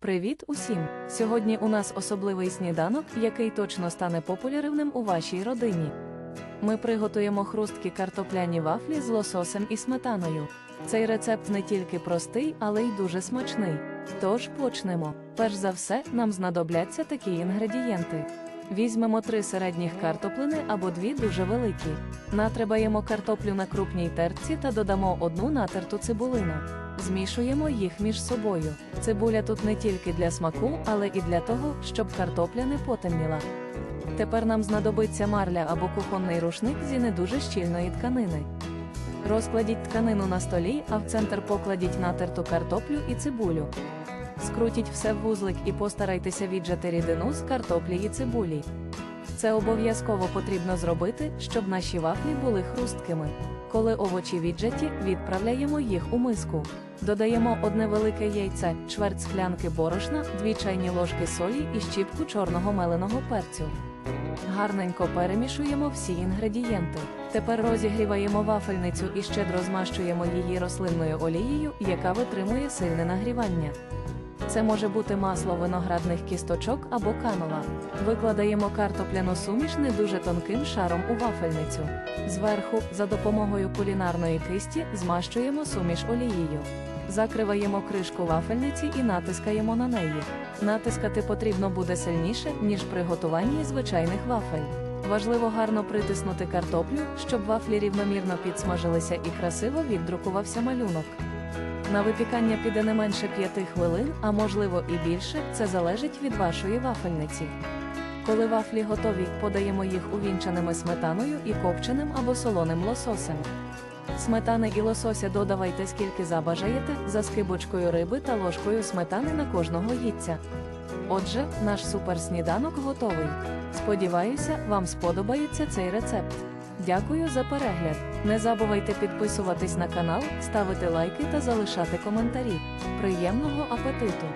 Привіт усім! Сьогодні у нас особливий сніданок, який точно стане популярним у вашій родині. Ми приготуємо хрусткі картопляні вафлі з лососем і сметаною. Цей рецепт не тільки простий, але й дуже смачний. Тож почнемо. Перш за все, нам знадобляться такі інгредієнти. Візьмемо три середніх картоплини або дві дуже великі. Натрибаємо картоплю на крупній терці та додамо одну натерту цибулину. Змішуємо їх між собою. Цибуля тут не тільки для смаку, але і для того, щоб картопля не потемніла. Тепер нам знадобиться марля або кухонний рушник зі не дуже щільної тканини. Розкладіть тканину на столі, а в центр покладіть натерту картоплю і цибулю. Скрутіть все в вузлик і постарайтеся віджати рідину з картоплі і цибулі. Це обов'язково потрібно зробити, щоб наші вафлі були хрусткими. Коли овочі віджаті, відправляємо їх у миску. Додаємо одне велике яйце, чверть склянки борошна, 2 чайні ложки солі і щіпку чорного меленого перцю. Гарненько перемішуємо всі інгредієнти. Тепер розігріваємо вафельницю і щедро змащуємо її рослинною олією, яка витримує сильне нагрівання. Це може бути масло виноградних кісточок або канола. Викладаємо картопляну суміш не дуже тонким шаром у вафельницю. Зверху, за допомогою кулінарної кисті, змащуємо суміш олією. Закриваємо кришку вафельниці і натискаємо на неї. Натискати потрібно буде сильніше, ніж при готуванні звичайних вафель. Важливо гарно притиснути картоплю, щоб вафлі рівномірно підсмажилися і красиво віддрукувався малюнок. На випікання піде не менше 5 хвилин, а можливо і більше, це залежить від вашої вафельниці. Коли вафлі готові, подаємо їх увінчаними сметаною і копченим або солоним лососем. Сметани і лосося додавайте скільки забажаєте, за скибочкою риби та ложкою сметани на кожного їдця. Отже, наш суперсніданок готовий. Сподіваюся, вам сподобається цей рецепт. Дякую за перегляд. Не забувайте підписуватись на канал, ставити лайки та залишати коментарі. Приємного апетиту!